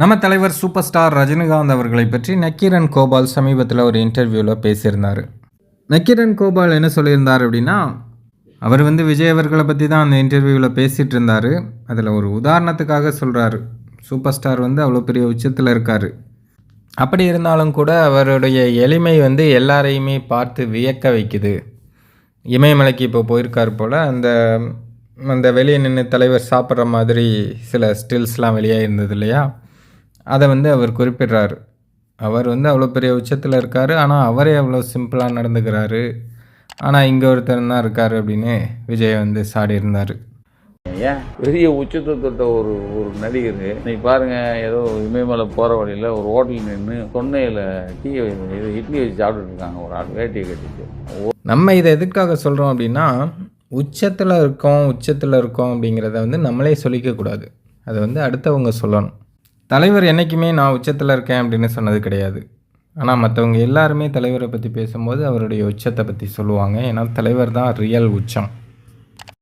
நம்ம தலைவர் super star Rajinikanth அவர்களை பற்றி நக்கீரன் கோபால் சமீபத்தில் ஒரு இன்டர்வியூவில் பேசியிருந்தார். நக்கீரன் கோபால் என்ன சொல்லியிருந்தார் அப்படின்னா அவர் வந்து விஜய் அவர்களை பற்றி தான் அந்த இன்டர்வியூவில் பேசிகிட்டு இருந்தார் அதில் ஒரு உதாரணத்துக்காக சொல்கிறாரு சூப்பர் ஸ்டார் வந்து அவ்வளோ பெரிய உச்சத்தில் இருக்கார். அப்படி இருந்தாலும் கூட அவருடைய எளிமை வந்து எல்லாரையுமே பார்த்து வியக்க வைக்குது. இமயமலைக்கு இப்போ போயிருக்கார் போல் அந்த அந்த வெளியே நின்று தலைவர் சாப்பிட்ற மாதிரி சில ஸ்டில்ஸ்லாம் வெளியே இருந்தது இல்லையா? அதை வந்து அவர் குறிப்பிடுறாரு. அவர் வந்து அவ்வளோ பெரிய உச்சத்தில் இருக்கார். ஆனால் அவரே அவ்வளோ சிம்பிளாக நடந்துக்கிறாரு. ஆனால் இங்கே ஒருத்தர் தான் இருக்கார் அப்படின்னு விஜய் வந்து சாடி இருந்தார். ஏன்? பெரிய உச்சத்தை தொட்ட ஒரு ஒரு நடிகர் இன்னைக்கு பாருங்க ஏதோ இமயமலை போற வழியில ஒரு ஹோட்டல் நின்று தொன்னையில டீ இது இட்லி வச்சு சாப்பிட்டுட்டு இருக்காங்க. ஒரு ஆள் வேட்டியை கட்டிட்டு. நம்ம இதை எதுக்காக சொல்கிறோம் அப்படின்னா உச்சத்தில் இருக்கோம் உச்சத்தில் இருக்கோம் அப்படிங்கிறத வந்து நம்மளே சொல்லிக்கக்கூடாது அதை வந்து அடுத்தவங்க சொல்லணும். தலைவர் என்றைக்குமே நான் உச்சத்தில் இருக்கேன் அப்படின்னு சொன்னது கிடையாது. ஆனால் மற்றவங்க எல்லாருமே தலைவரை பற்றி பேசும்போது அவருடைய உச்சத்தை பற்றி சொல்லுவாங்க. ஏன்னா தலைவர் தான் ரியல் உச்சம்.